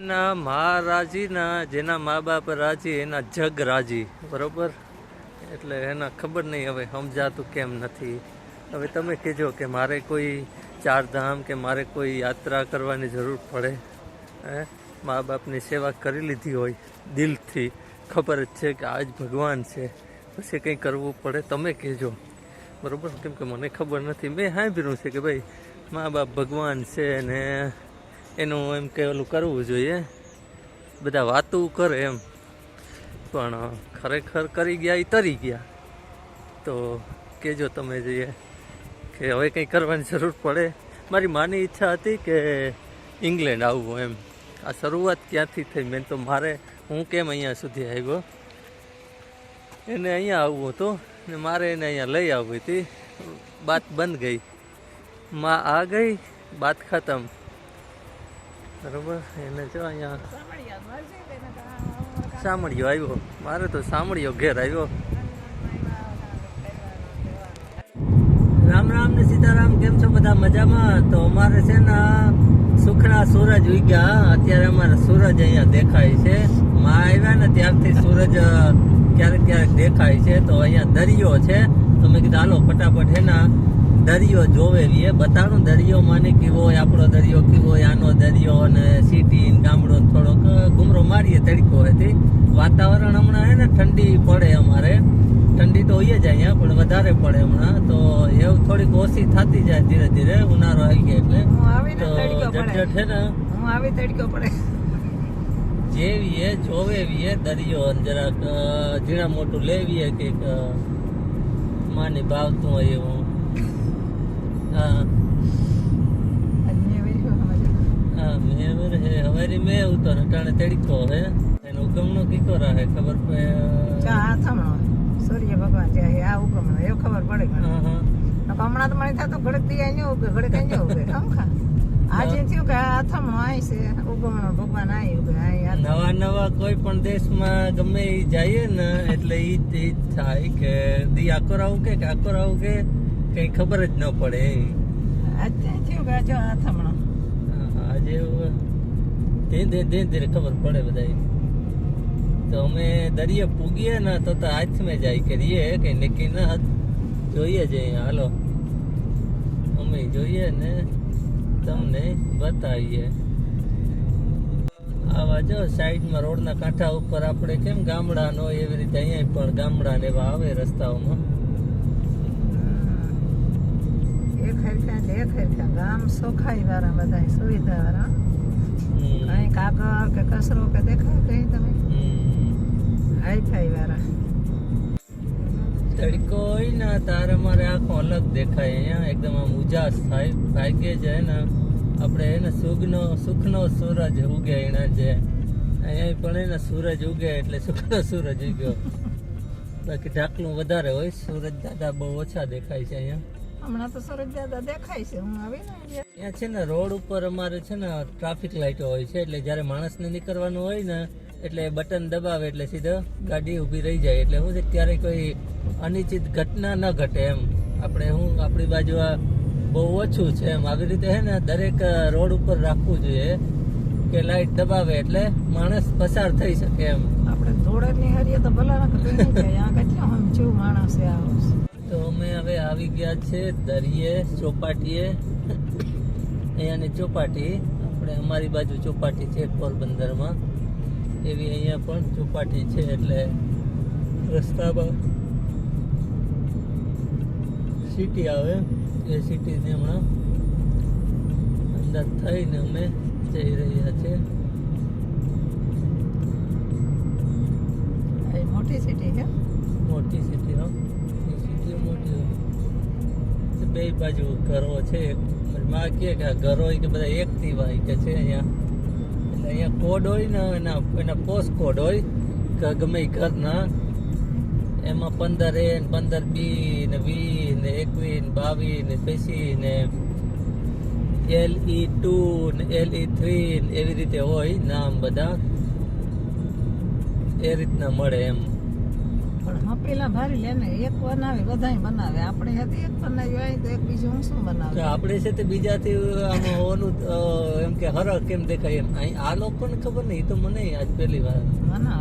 ના, મા રાજીના જેના મા બાપ રાજી, એના જગ રાજી. બરોબર? એટલે એના ખબર નહીં હવે સમજાતું કેમ નથી. હવે તમે કહેજો કે મારે કોઈ ચારધામ કે મારે કોઈ યાત્રા કરવાની જરૂર પડે, હે? મા બાપની સેવા કરી લીધી હોય દિલથી. ખબર જ છે કે આજ ભગવાન છે. પછી કંઈ કરવું પડે, તમે કહેજો. બરાબર? કેમ કે મને ખબર નથી. મેં સાંભળ્યું છે કે ભાઈ, મા બાપ ભગવાન છે ને એનું એમ કે ઓલું કરવું જોઈએ. બધા વાતો કરે એમ. પણ ખરેખર કરી ગયા એ તરી ગયા. તો કહેજો તમે જઈએ કે હવે કંઈ કરવાની જરૂર પડે. મારી માની ઈચ્છા હતી કે ઇંગ્લેન્ડ આવવું એમ. આ શરૂઆત ક્યાંથી થઈ? મેં તો મારે, હું કેમ અહીંયા સુધી આવ્યો? એને અહીંયા આવવું હતું ને મારે એને અહીંયા લઈ આવવી હતી. બાત બંધ ગઈ. માં આ ગઈ, બાત ખતમ. બરોબર? એને જો અહીંયા સામળિયો આવ્યો. મારે તો સામળિયો ઘેર આવ્યો. રામ રામ ને સીતારામ, કેમ છો બધા મજામાં? તો અમારે છે ને સુખના સૂરજ ઉગ્યા અત્યારે અમારે સૂરજ અહીંયા દેખાય છે. માં આવ્યા ને ત્યારથી સૂરજ ક્યારેક ક્યારેક દેખાય છે. તો અહીંયા દરિયો છે. તો મેં કીધું, હાલો, ફટાફટ, હે ના દરિયો જોવે એ. બતાડું દરિયો માને કેવો હોય આપણો દરિયો કેવો હોય આનો દરિયો અને સિટી ગામડો થોડોક ઘૂમરો મારીએ તડકો હતી વાતાવરણ હમણાં હે ને ઠંડી પડે અમારે. ઠંડી તો હોય જ અહીંયા પણ વધારે પડે હમણાં. તો એવું થોડીક ઓછી થતી જાય ધીરે ધીરે ઉનાળો આવી ગયો એટલે. તો તડકો હે છે ને. હું આવી તડકો પડે. જેવીએ જોવેવીએ દરિયો અને જરાક ઝીણા મોટું લેવીએ કંઈક અ, માની ભાવતું હોય એવું હા અન્ય વેઠો હમણાં. હા મેં હવે હે હવારી મેં છે ઉગમણો ભગવાન આય નવા નવા કોઈ પણ દેશમાં ગમે એ જઈએ ને એટલે ઈ જ થાય કે દી આકોરાવું કે આકોરાવું કે કઈ ખબર જ ન પડે. આજે થયું કે આ જો આ આજે ધીરે ધીરે ધીરે ધીરે ખબર પડે બધાય. તો અમે દરિયે પૂગીએ ને તો તો હાથમાં જાય કે રીએ કઈ નક્કી ન જોઈએ જઈએ હાલો. અમે જોઈએ ને તમને બતાવીએ. આવા જો સાઈડમાં રોડના કાંઠા ઉપર આપણે કેમ ગામડાનો હોય એવી રીતે અહીંયા પણ ગામડા ને એવા આવે રસ્તાઓમાં? એક જે એટલે ગામ સોખાઈ વાળા બધા સુવિધા વાળા. કઈ કાગળ કે કચરો કે દેખાય કઈ તમે. હાઈફાઈ વાળા. તડકો હોય ને તારે મારે આખો અલગ દેખાય. અહીંયા એકદમ આમ ઉજાસ થાય ભાગ્યે છે ને આપણે એને સુખનો સુખનો સૂરજ ઉગે એના જે. અહીંયા પણ એને સૂરજ ઉગે એટલે સુખનો સૂરજ ઉગ્યો. બાકી ઢાકલું વધારે હોય સૂરજ દાદા બહુ ઓછા દેખાય છે અહીંયા. હમણાં તો સુરત દાદા દેખાય છે. હું આવી ને ત્યાં છે ને રોડ ઉપર અમારે છે ને ટ્રાફિક લાઈટો હોય છે એટલે જ્યારે માણસને નીકળવાનું હોય ને એટલે બટન દબાવે એટલે સીધો ગાડી ઊભી રહી જાય. એટલે શું છે ક્યારે ત્યારે કોઈ અનિશ્ચિત ઘટના ન ઘટે એમ. આપણે હું આપણી બાજુ આ બહુ ઓછું છે એમ. આવી રીતે હે ને દરેક રોડ ઉપર રાખવું જોઈએ કે લાઈટ દબાવે એટલે માણસ પસાર થઈ શકે એમ. આપણે ધોળરની હરીએ તો ભલા ના કેટલા આમ જેવું માણસ તો અમે હવે આવી ગયા છે દરિયે ચોપાટીએ. અહીંયાની ચોપાટી આપણે અમારી બાજુ ચોપાટી છે પોરબંદરમાં. એવી અહીંયા પણ ચોપાટી છે એટલે રસ્તામાં સિટી આવે. એ સિટીને હમણાં અંદર થઈને અમે જઈ રહ્યા છે. મોટી સિટી છે? મોટી સિટી હો. બે બાજુ ઘરો છે. માં કે ઘરો હોય કે બધા એક દીવાય કે છે અહીંયા. એટલે અહીંયા કોડ હોય ને, એના એના પોસ્ટ કોડ હોય, કે ગમે ઘરના. એમાં પંદર એ ને પંદર બી ને વી ને એકવીસ ને બાવીસ ને પૈસી ને એલ ઈ ટુ ને એલ ઈ થ્રી ને એવી રીતે હોય નામ બધા. એ રીતના મળે એમ. પણ હા પેલા ભારી લે ને એક બનાવે બધાય બનાવે. આપણે હતી એક બનાવી હોય તો એક બીજું હું શું બનાવે? આપણે છે તે બીજાથી આમ ઓનું એમ કે હરખ કેમ દેખાય એમ. અહીં આ લોકોને ખબર નહીં તો મને આજ પહેલી વાર.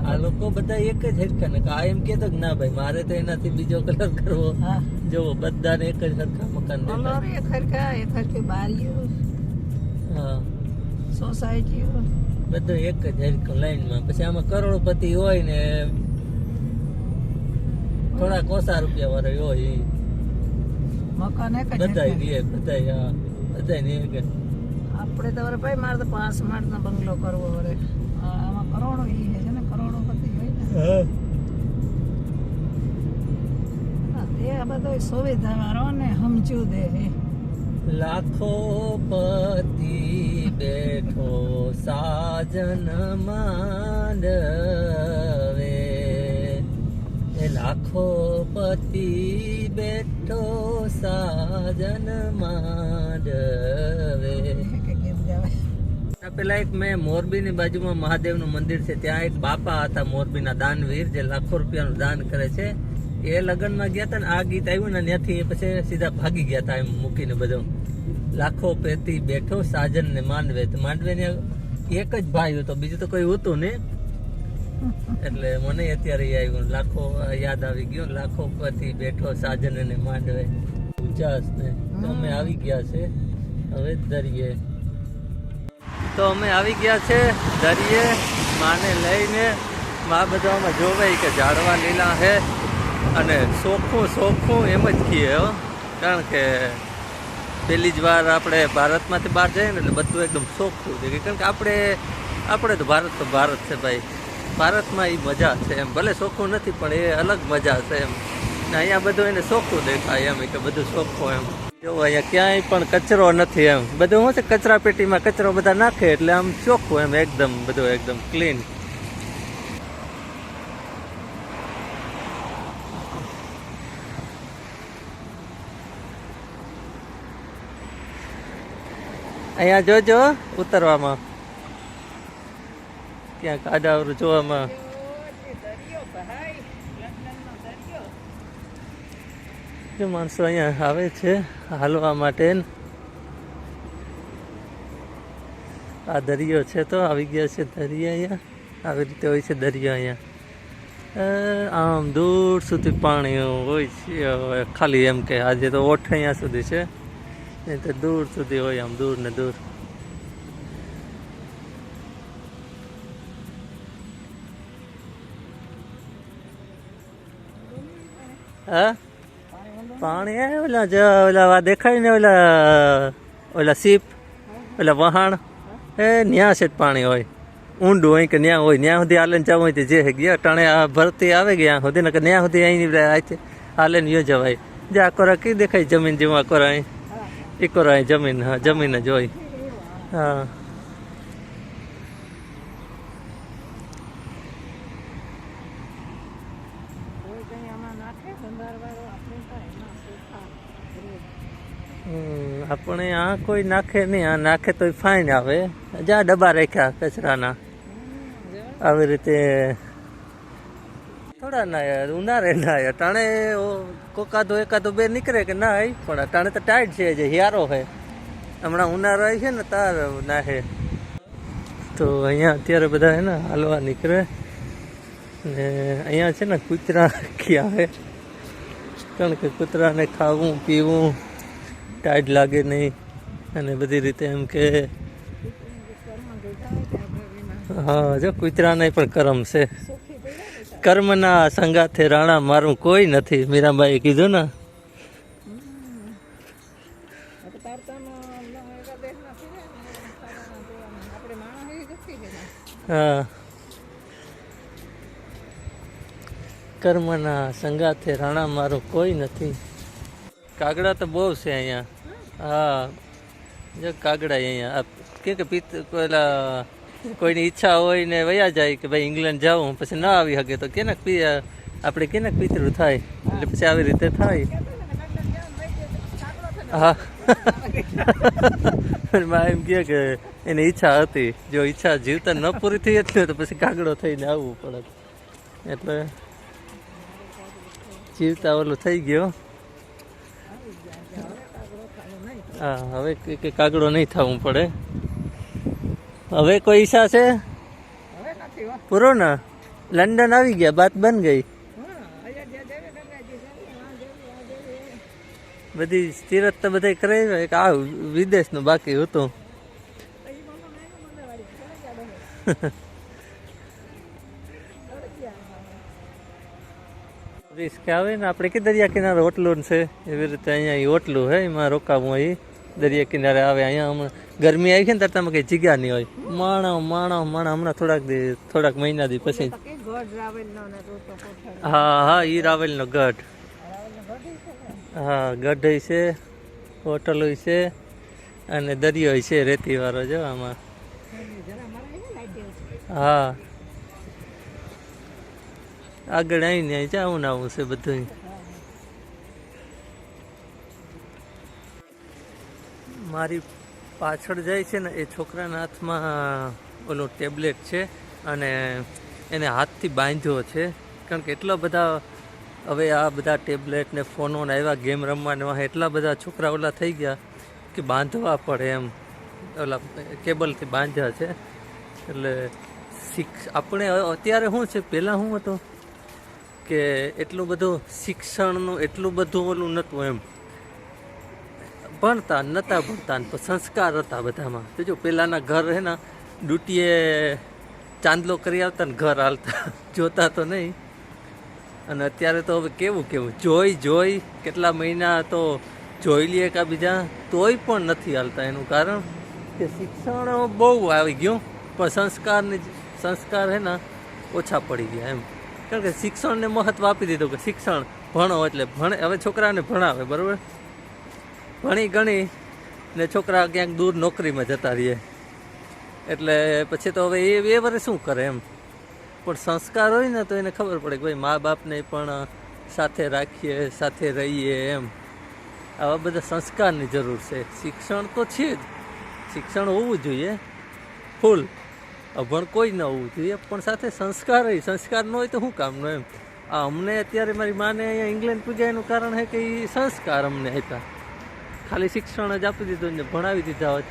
આ લોકો બધા એક જ હરખા ને આ એમ કહેતો કે ના ભાઈ મારે તો એનાથી બીજો કલર કરવો. હા. જો બધાને એક જ હરખા મકાન કલર એક હરખા એક હરખી બારીઓ. હા. સોસાયટીઓ. બધું એક જ હરખું લાઈનમાં. પછી આમાં કરોડપતિ હોય ને થોડા કોસા રૂપિયા વાળા હોય ઈ. મકાન એક જ બધાય હરખા. બધાય હા બધાય ને એક આપણે તો વરે ભાઈ મારે તો પાંચ માળનો બંગલો કરવો વરે આમાં કરોડો ઈ છે ને? કરોડોપતિ હોય ને? હા. તે બધો સુવિધા વાળો ને સમજુ દે લાખો પતિ બેઠો સાજન માંડવે એ લાખો પતિ બેઠો સાજન માંડવે. પેલા એક મેં મોરબીની બાજુમાં મહાદેવનું મંદિર છે. ત્યાં એક બાપા હતા મોરબીના દાનવીર, જે લાખો રૂપિયાનું દાન કરે છે. એ લગ્નમાં ગયા હતા ને આ ગીત આવ્યું ને ત્યાંથી એ પછી સીધા ભાગી ગયા હતા એમ મૂકીને બધું. લાખો પેતી બેઠો સાજન ને માંડવે. તો માંડવે ને એક જ ભાઈ હતો, બીજું તો કોઈ હતું ને એટલે મને અત્યારે આવ્યું. લાખો યાદ આવી ગયો. લાખો પતિ બેઠો સાજન ને માંડવે. ઉજાસ ને અમે આવી ગયા છે. હવે દરિયે. તો અમે આવી ગયા છે દરિયે. માને લઈને મા બધામાં જોવાય કે ઝાડવા લીલા છે અને સોખું સોખું એમ જ કહીએ હો. કારણ કે પહેલી જ વાર આપણે ભારતમાંથી બહાર જઈએ ને એટલે બધું એકદમ સોખું છે કારણ કે આપણે આપણે તો ભારત તો ભારત છે ભાઈ. ભારતમાં એ મજા છે એમ. ભલે સોખું નથી, પણ એ અલગ મજા છે એમ. ને અહીંયા બધું એને સોખું દેખાય એમ કે બધું સોખું એમ. જો અહીંયા ક્યાંય પણ કચરો નથી એમ. બધું શું છે, કચરા પેટીમાં કચરો બધા નાખે એટલે આમ ચોખ્ખું એમ, એકદમ બધું એકદમ ક્લીન. અહીંયા જોજો ઉતરવામાં. ક્યાંક કાદાવર જોવામાં. જે માણસો અહીંયા આવે છે હાલવા માટે. આ દરિયો છે તો આવી ગયા છે દરિયા અહીંયા. આવી રીતે હોય છે દરિયો અહીંયા. આમ દૂર સુધી પાણી હોય છે ખાલી એમ કે આજે તો ઓઠ અહીંયા સુધી છે. નહીં તો દૂર સુધી હોય આમ દૂર ને દૂર. હા? પાણી ઓલા જ, ઓલા દેખાય ને ઓલા ઓલા સીપ ઓલા વહાણ. એ ન્યા છે પાણી હોય. ઊંડું હોય કે ન્યા હોય, ન્યા સુધી હાલે જવું હોય જે ગયા, ટાણે આ ભરતી આવે ગયા સુધી ને ન્યા સુધી અહીં હાલે ને જવાય. જે આ કોરા કઈ દેખાય, જમીન જેવું આ કોરા અહીં? એ કોરા અહીં જમીન, હા, જમીન જ હોય. હા કોઈ કઈ આમાં નાખે બંધારવાળો આપણે તો એમાં સોફા રોજ આ કોઈ નાખે નહીં, આ નાખે તો ફાઇન આવે. જા ડબ્બા રાખ્યા કચરાના. આવી રીતે થોડા ના યાર, ઉનાળે ના યાર. ટાણે કોકાદો એકાદો બે નીકળે કે ના આવી પણ ટાણે તો ટાઈટ છે, જે હિયારો છે. હમણાં ઉનાળો આવી છે ને તાર નાહે. તો અહીંયા અત્યારે બધા હે ને હાલવા નીકળે. ને અહીંયા છે ને કૂતરા ક્યાં હે કારણ કે કૂતરાને ખાવું, પીવું ટાઈટ લાગે નહીં અને બધી રીતે એમ કે હા, જો કૂતરાને પણ કરમ છે. કર્મના સંગાથે રાણા મારું કોઈ નથી. મીરાબાઈએ કીધું ને. હા. કર્મના સંગાથે રાણા મારું કોઈ નથી. કાગડા તો બહુ છે અહીંયા. હા. જો કાગડા અહીંયા. આ કે પિત પેલા કોઈની ઈચ્છા હોય ને વયા જાય કે ભાઈ ઇંગ્લેન્ડ જાઉં પછી ના આવી શકે તો કેને આપણે કેને પિતૃ થાય? એટલે પછી આવી રીતે થાય. હા. માં એમ કહે કે એની ઈચ્છા હતી. જો ઈચ્છા જીવતા ન પૂરી થઈ ને તો પછી કાગડો થઈને આવવું પડે. એટલે જીવતા ઓલું થઈ ગયો. હા હવે કે કાગડો નહીં થવું પડે. હવે કોઈ ઈચ્છા છે? પૂરો ને લંડન આવી ગયા બાત બન ગઈ. બધી તીરથ તો બધા કરાવી એક આ વિદેશનું બાકી હતું. આવે ને આપણે કે દરિયા કિનારે હોટલું છે. એવી રીતે અહીંયા હોટલું હે એમાં રોકાવું હોય દરિયા કિનારે આવે અહીંયા હમણાં ગરમી આવી છે ને ત્યારે તમે કઈ જગ્યા નહીં હોય માણો માણો માણો હમણાં થોડાક દી થોડાક મહિના દી પછી. હા હા ઈ રાવેલનો ગઢ? હા ગઢ છે હોટલ છે અને દરિયો છે રેતી વાળો જો આમાં. હા આગળ આવીને જાવું ને આવું છે બધું મારી પાછળ જાય છે ને એ છોકરાના હાથમાં ઓલું ટેબ્લેટ છે અને એને હાથથી બાંધ્યો છે. કારણ કે એટલા બધા હવે આ બધા ટેબ્લેટ ને ફોનો ને આવ્યા ગેમ રમવાને એટલા બધા છોકરા ઓલા થઈ ગયા કે બાંધવા પડે એમ. ઓલા કેબલથી બાંધ્યા છે. એટલે શિક્ષ આપણે અત્યારે શું છે? પહેલાં શું હતું? કે એટલું બધું શિક્ષણનું એટલું બધું ઓલું નહોતું એમ. ભણતા નતા ભણતા પણ સંસ્કાર હતા બધામાં. તો જો પહેલાંના ઘર હે ને, ડૂટીએ ચાંદલો કરી આવતા ને ઘર હાલતા જોતા તો નહીં. અને અત્યારે તો હવે કેવું કેવું? જોઈ જોઈ, કેટલા મહિના તો જોઈ લઈએ કા બીજા, તોય પણ નથી હાલતા એનું કારણ કે શિક્ષણ બહુ આવી ગયું, પણ સંસ્કારની સંસ્કાર હે ને, ઓછા પડી ગયા એમ. કારણ કે શિક્ષણને મહત્ત્વ આપી દીધું કે શિક્ષણ ભણો એટલે ભણે, હવે છોકરાને ભણાવે, બરાબર? ભણી ગણી ને છોકરા ક્યાંક દૂર નોકરીમાં જતા રહીએ. એટલે પછી તો હવે એ એ વરે શું કરે એમ? પણ સંસ્કાર હોય ને તો એને ખબર પડે કે ભાઈ મા બાપને પણ સાથે રાખીએ, સાથે રહીએ એમ. આવા બધા સંસ્કારની જરૂર છે. શિક્ષણ તો છે જ. શિક્ષણ હોવું જોઈએ. ફૂલ. અભણ કોઈ ન હોવું જોઈએ, પણ સાથે સંસ્કાર હોય. સંસ્કાર ન હોય તો શું કામનો એમ? આ અમને અત્યારે મારી માને અહીંયા ઇંગ્લેન્ડ પૂજાનું કારણ છે કે એ સંસ્કાર અમને આપ્યા. ખાલી શિક્ષણ જ આપી દીધું ને ભણાવી દીધા હોત.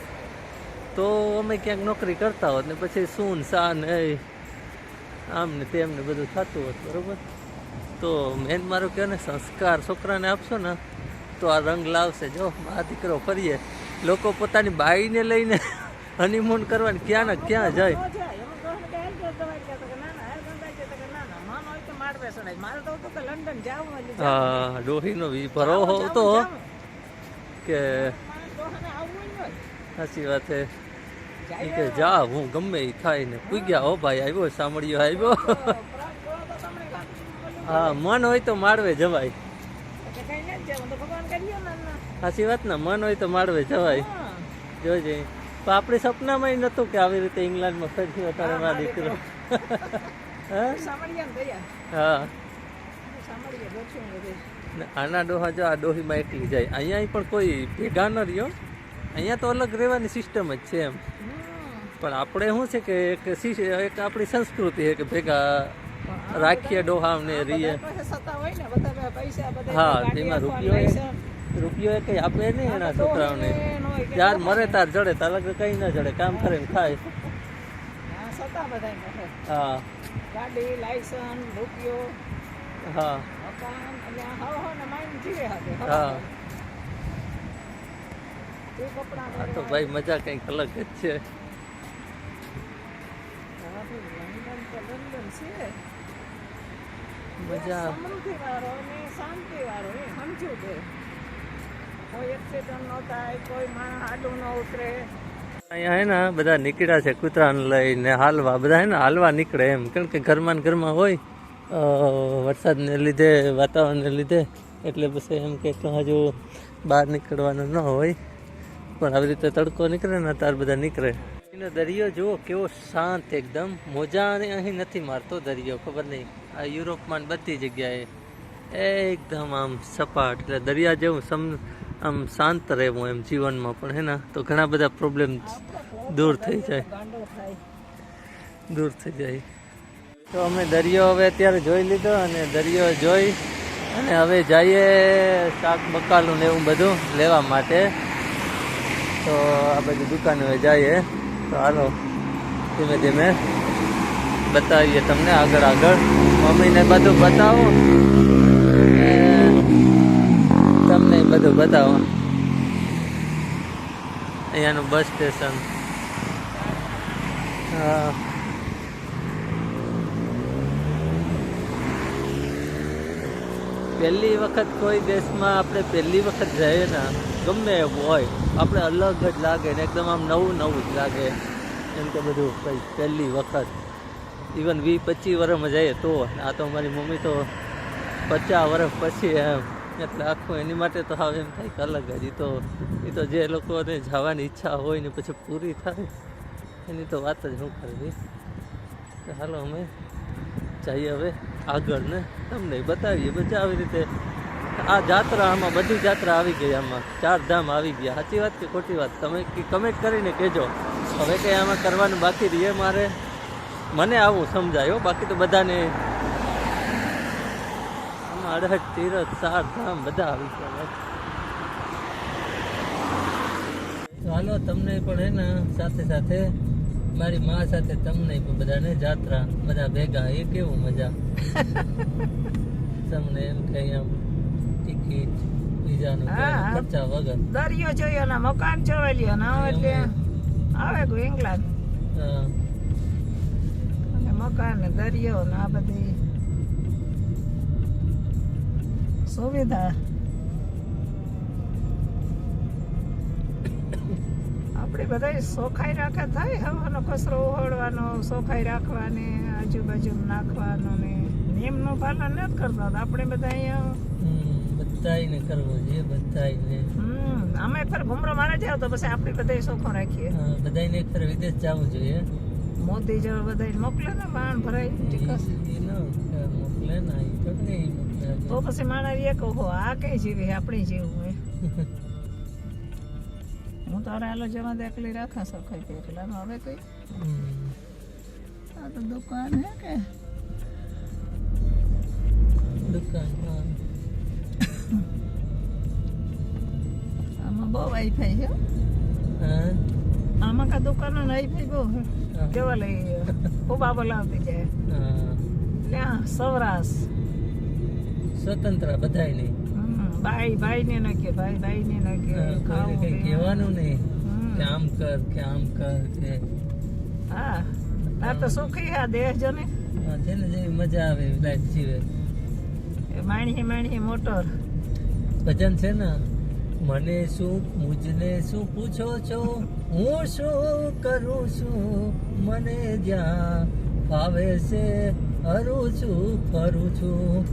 તો અમે ક્યાંક નોકરી કરતા હોત ને પછી શું સા ને આમ ને તેમ ને બધું થતું હોત બરોબર? તો મેન મારું કહે ને સંસ્કાર છોકરાને આપશો ને તો આ રંગ લાવશે. જો આ દીકરો ફરીએ. લોકો પોતાની બાઈને લઈને હનીમૂન કરવાની ક્યાં ને ક્યાં જાય. હા ડોહીનો ભરો હોવ તો. કે. સાચી વાત છે કે જા હું ગમે એ થાય ને પૂગ્યા હો ભાઈ આવ્યો સાંભળ્યો આવ્યો હા મન હોય તો માળવે જવાય. સાચી વાત ને મન હોય તો માળવે જવાય. જોજે તો આપણે સપનામાં નહોતું કે આવી રીતે ઇંગ્લેન્ડમાં ફરી મારા દીકરો હા. હા સાંભળીએ, ગોઠવું બધું. ને આના ડોહા જો આ ડોહીમાં એકલી જાય. અહીંયા પણ કોઈ ભેગા ન રહ્યો. અહીંયા તો અલગ રહેવાની સિસ્ટમ જ છે એમ. પણ આપણે શું છે કે એક એક આપણી સંસ્કૃતિ છે કે ભેગા રાખીએ હોય ને, બધા હા એમાં રૂપિયો રૂપિયો એ કંઈ આપે નહીં એના છોકરાઓને. ત્યાર મરે તાર જડે તાર લગ્ન કંઈ ના જડે કામ કરે ને ખાય. હા ગાડી લાયસન્સ રૂપિયો. હા. હા. તું ભાઈ મજા કંઈક અલગ જ છે. મજા. ને શાંતિ વાળો એ સમજ્યું છે કોઈ એક્સિડન્ટ ન થાય કોઈ માણસ આડું ન ઉતરે અહીંયા હે ને બધા નીકળ્યા છે કૂતરાને લઈને હાલવા. બધા હે ને હાલવા નીકળે એમ. કારણ કે ઘરમાં ઘરમાં હોય. વરસાદને લીધે, વાતાવરણને લીધે, એટલે પછી એમ કે હજુ બહાર નીકળવાનું ન હોય. પણ આવી રીતે તડકો નીકળે ને તાર બધા નીકળે. એનો દરિયો જુઓ કેવો શાંત એકદમ. મોજા ને અહીં નથી મારતો દરિયો, ખબર નહીં. આ યુરોપમાં બધી જગ્યાએ એકદમ આમ સપાટ, એટલે દરિયા જેવું સમ, આમ શાંત રહેવું એમ જીવનમાં. પણ હે ને, તો ઘણા બધા પ્રોબ્લેમ દૂર થઈ જાય. દૂર થઈ જાય. તો અમે દરિયો હવે અત્યારે જોઈ લીધો અને દરિયો જોઈ અને હવે જઈએ શાક બકાલું ને એવું બધું લેવા માટે. તો આ બધી દુકાને હવે જઈએ. તો હાલો, ધીમે ધીમે બતાવીએ તમને આગળ આગળ. મમ્મીને બધું બતાવો. તમને બધું બતાવો. અહીંયાનું બસ સ્ટેશન. હા. પહેલી વખત કોઈ દેશમાં આપણે પહેલી વખત જઈએ ને, ગમે એવું હોય, આપણે અલગ જ લાગે ને એકદમ આમ નવું નવું જ લાગે. એમ કે બધું કંઈ પહેલી વખત. ઇવન વીસ પચીસ વર્ષમાં જઈએ તો આ તો મારી મમ્મી તો પચાસ વર્ષ પછી એમ. એટલે આખું એની માટે તો હવે એમ થાય કે અલગ જ. એ તો એ તો જે લોકોને જવાની ઈચ્છા હોય ને પછી પૂરી થાય. એની તો વાત જ હું કરવી. હાલો અમે જઈએ હવે. આગળ ને? તમને બતાવીએ. બધા આવી રીતે આ જાત્રા, આમાં બધી જાત્રા આવી ગઈ આમાં. ચાર ધામ આવી ગયા. સાચી વાત કે ખોટી વાત? તમે કમેન્ટ કરીને કહેજો. હવે કંઈ આમાં કરવાનું બાકી રહીએ મારે. મને આવું સમજાયો બાકી તો બધાને અડહટ તીરથ, ચાર ધામ બધા આવી ગયા. ચાલો તમને પણ હે ને સાથે સાથે મારી મા સાથે તમને બધાને જાત્રા બધા ભેગા એ કેવું મજા. તમને એમ કે આમ ટિકિટ બીજાનું. ખર્ચા વગર. દરિયો જોયો ને મકાન જોઈ લ્યો ને એટલે આવે કોઈ ઇંગ્લેન્ડ અને મકાન ને દરિયો ને આ બધી સુવિધા. આપણે બધા સોખાઈ રાખે થાય હવાનો કચરો ઓહળવાનો સોખાઈ રાખવાની આજુબાજુ નાખવાનો ને નિયમનું પાલન નથી કરતા આપણે બધા અહીંયા બધાને કરવો જોઈએ બધાને હમ અમે એક ભમરો મારે જાવ તો પછી આપણે બધાય સોખો રાખીએ. બધાને એક વિદેશ જવું જોઈએ. મોદી જવા બધાય મોકલે ને બાણ ભરાય મોકલે ના તો પછી માણસ એક ઓહો આ કઈ જીવી આપણી જેવું હોય. હું તો જવા દે એકલી રાખા સરખાઈ કે એકલા હવે કઈ. આ તો દુકાન હે કે? દુકાન આમાં બહુ વાઈફાઈ છે હા. આમાં કા દુકાનો વાઈફાઈ બહુ. કેવા લઈ ઊભા બોલાવતી જાય. હા. ત્યાં સૌરાસ. સ્વતંત્ર બધાય નહીં ભાઈ ભાઈ ને ન કે ભાઈ ભાઈ ને ન કે ખાવું કઈ. કહેવાનું નહીં. કે આમ કર કે આમ કર કે હા આ તો સુખી આ દેહ જને. જેને જેવી મજા આવે એવી લાઈફ જીવે. એ માણી માણી મોટર. ભજન છે ને મને શું મુજને શું પૂછો છો? હું શું કરું છું? મને જ્યાં ફાવે છે હરું છું ફરું છું.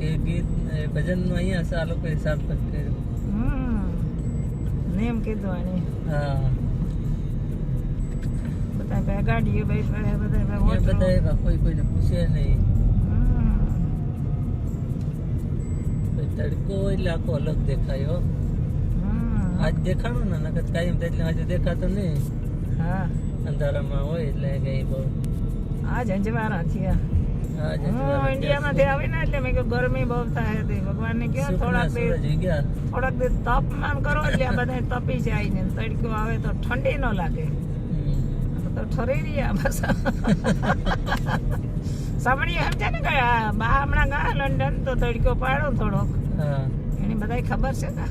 એ ગીત એ ભજનનું અહીંયા સા લોકોએ સાર્થક કર્યું હમ. નેમ કીધું આને. હા. બધા ભાઈ ગાડીઓ ભાઈ બધા ભાઈ બધા એવા કોઈ કોઈને પૂછે નહીં. તડકો એટલે આખો અલગ દેખાયો આજ દેખાણું ને નકર કાયમ એટલે આજે દેખાતો નહીં. હા. અંધારામાં હોય એટલે કઈ બહુ. આ જંજવારા થયા. આજ હું ઇન્ડિયામાંથી આવીને એટલે મેં કીધું ગરમી બહુ થાય હતી. ભગવાનને કહ્યું થોડાક દિવસ થોડાક દિવસ તાપમાન કરો એટલે આ બધા તપી જાય ને. તડકો આવે તો ઠંડી ન લાગે. તો ઠરી રહ્યા બસ. સાંભળીએ એમ છે ને કે બા હમણાં ગયા લંડન તો તડકો પાડો થોડોક. એની બધાય ખબર છે ને?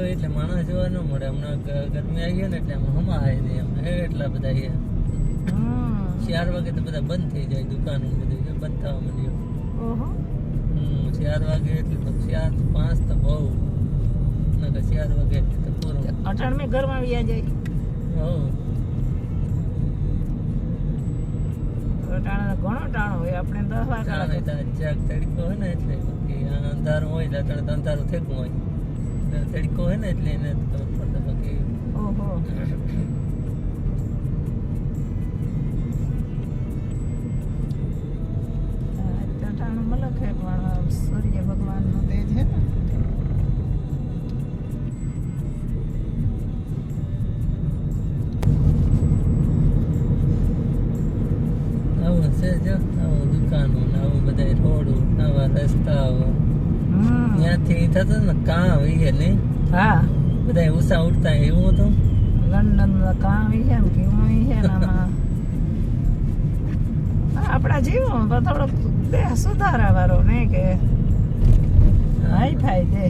હોય એટલે માણસ જોવા ન મળે. હમણાં ગરમી આવી ગયો ને એટલે હમા આવી નહીં એમ. હે એટલા બધા અહીંયા ચાર વાગે તો બધા બંધ થઈ જાય દુકાનો બધું બંધ થવા મળ્યું ચાર વાગે એટલે તો ચાર પાંચ તો બહુ. નકર ચાર વાગે એટલે તો પૂરું. અટાણમી ઘરમાં વ્યા જાય. હો ઘણો ટાણો હોય આપણે દસ વાગે. જાગ તડકો હોય ને એટલે અંધારું હોય એટલે તો અંધારું થેકું હોય. તડકો હોય ને એટલે એને ખબર પડે ઓહો. મલક હે પણ સૂર્ય ભગવાનનો તેજ છે ને? ત્યાંથી થતું ને કાં ગયા ને? હા. બધા ઉષા ઉડતા એવું હતું? લંડન કામ આવી છે ને કેવું આવી ગયા આપણા જીવન થોડો દેહ સુધારા વાળો ને કે હાઈ ફાઈ દે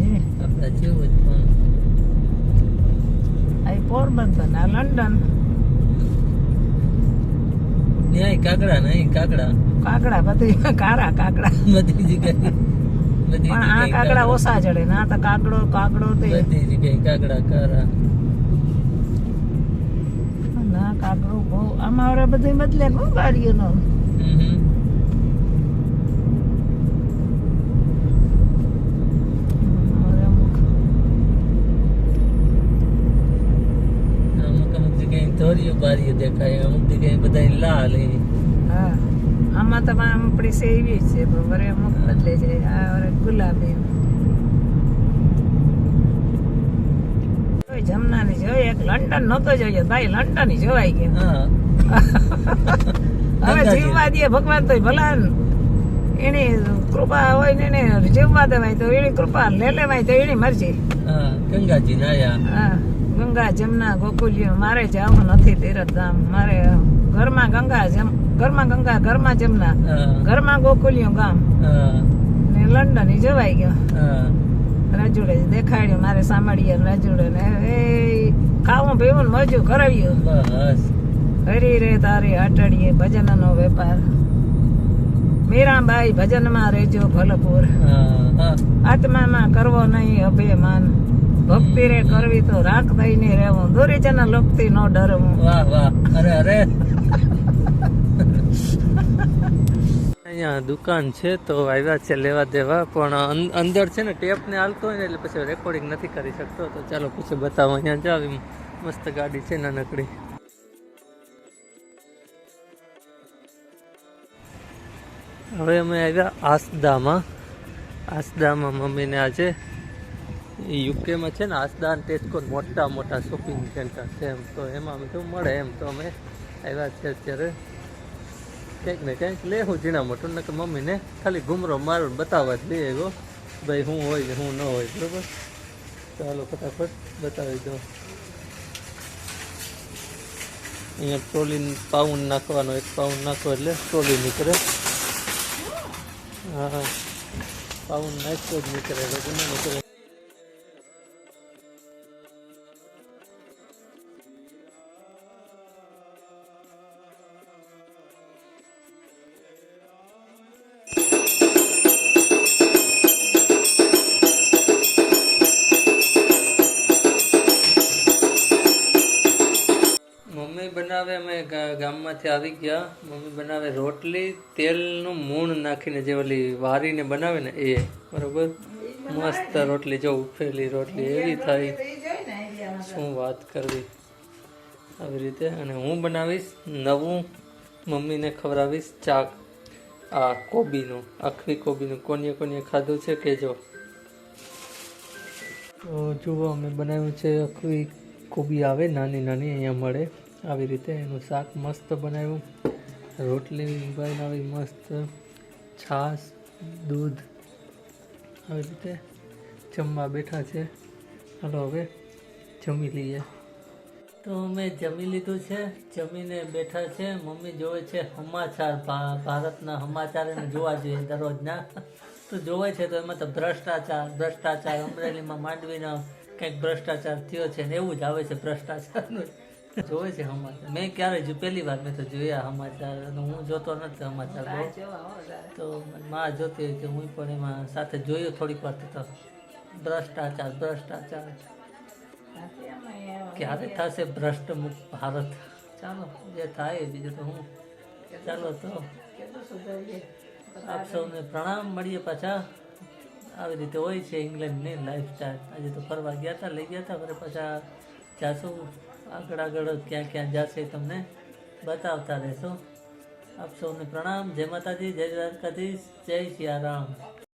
આપણા જેવું જ પણ આ પોરબંદર ના લંડન. ન્યાય કાકડા નહીં કાકડા. કાકડા બધી કારા કાકડા. બધી જગ્યાએ. બધી પણ આ કાકડા ઓછા ચડે ને તો કાકડો કાકડો તે બધી જગ્યાએ કાકડા કારા. ના કાકડો બહુ આમાં હવે બધું બદલે બહુ ગાડીઓનો. હમ હમ. અમુક. અમુક અમુક જગ્યાએ ધોરિયું દેખાય અમુક જગ્યાએ બધા લાલ હા. આમાં તો આપણી સે એવી જ છે વરે અમુક બદલે છે. આ વરે ગુલાબી. જમનાની જોઈ એક લંડન નહોતો જોઈએ ભાઈ લંડન જોવાઈ ગયો હવે જીવવા દે ભગવાન તો ભલા એની કૃપા હોય ને એને જીવવા દેવાય તો એની કૃપા લે લેવાય તો એની મરજી. ગંગાજી નાયા. ગંગા જમના ગોકુલ્ય મારે જવું નથી તીરથધામ. મારે ઘરમાં ગંગા જમ ઘરમાં ગંગા ઘરમાં જમના ઘરમાં ગોકુલ્યું ગામ. ને લંડન જવાય જોવાઈ ગયો. રાજુડે દેખાડ્યું મારે સાંભળીએ રાજુડે ને. એ ખાવું પીવું ને મજું કરાવ્યું. હરી રે તારી અટડીએ ભજનનો વેપાર. મીરાબાઈ ભજનમાં રેજો ભલપુર. આત્મામાં કરવો નહીં અભિમાન. ભક્તિ રે કરવી તો રાખ દઈને રહેવું. દુરીજન લોકથી નો ડરવું. વાહ વાહ. અરે અરે. અહીંયા દુકાન છે તો આવ્યા છે લેવા દેવા, પણ અંદર છે ને ટેપ ને હાલતો હોય ને એટલે પછી રેકોર્ડિંગ નથી કરી શકતો. તો ચાલો પછી બતાવો, અહીંયા જાવ મસ્ત ગાડી છે નાનકડી. હવે અમે આવ્યા આસદામાં. આસદામાં મમ્મીને આજે યુકેમાં છે ને, આસદા અને ટેસ્કો મોટા મોટા શોપિંગ સેન્ટર છે એમ. તો એમાં અમે મળે એમ. તો અમે આવ્યા છે અત્યારે. કંઈક ને કંઈક લેવું ઝીણા મોટું ને કે મમ્મીને ખાલી ઘૂમરો મારો બતાવવા જ લઈએ ગો ભાઈ, હું હોય કે હું ન હોય, બરોબર? ચાલો, ફટાફટ બતાવી દો અહીંયા ટ્રોલી પાઉન્ડ નાખવાનો, એક પાઉન્ડ નાખો એટલે ટ્રોલી નીકળે. હા પાઉન નાખ્યો જ નીકળે નીકળે. તેલનું મૂણ નાખીને જે ઓલી વારીને બનાવે ને એ, બરોબર? મસ્ત રોટલી, જો ઉફેલી રોટલી, એવી થાય. શું વાત કરવી? આવી રીતે. અને હું બનાવીશ નવું, મમ્મીને ખવડાવીશ ચાક. આ કોબીનું આખરી કોબીનું. કોને કોને ખાધું છે કહેજો. તો જુઓ, અમે બનાવ્યું છે આખી કોબી આવે, નાની નાની, અહીંયા મળે. આવી રીતે એનું શાક મસ્ત બનાવ્યું. રોટલી બનાવી મસ્ત છાશ, દૂધ, આવી રીતે જમવા બેઠા છે. હાલો હવે જમી લઈએ. તો અમે જમી લીધું છે. જમીને બેઠા છે. મમ્મી જોવે છે સમાચાર ભારતના સમાચાર એને જોવા જોઈએ દરરોજના. તો જોવે છે તો એમાં તો ભ્રષ્ટાચાર ભ્રષ્ટાચાર અમરેલીમાં માંડવીનો કંઈક ભ્રષ્ટાચાર થયો છે ને એવું જ આવે છે ભ્રષ્ટાચારનું. જોવે છે સમાચાર. મેં ક્યારે જો પહેલી વાર મેં તો જોયા સમાચાર અને હું જોતો નથી સમાચાર તો માં જોતી હોય કે હું પણ એમાં સાથે જોયો થોડીક વાર તો ભ્રષ્ટાચાર ભ્રષ્ટાચાર. ક્યારે થશે ભ્રષ્ટ મુક્ત ભારત. ચાલો. જે થાય બીજું તો હું ચાલો તો આપ સૌને પ્રણામ. મળીએ પાછા. આવી રીતે હોય છે ઇંગ્લેન્ડની લાઈફસ્ટાઈલ આજે તો ફરવા ગયા હતા લઈ ગયા હતા ફરે પાછા જાશું. આગળ આગળ ક્યાં ક્યાં જશે તમને બતાવતા રહેશું. આપ સૌને પ્રણામ. જય માતાજી. જય દ્વારકાધીશ. જય સિયારામ.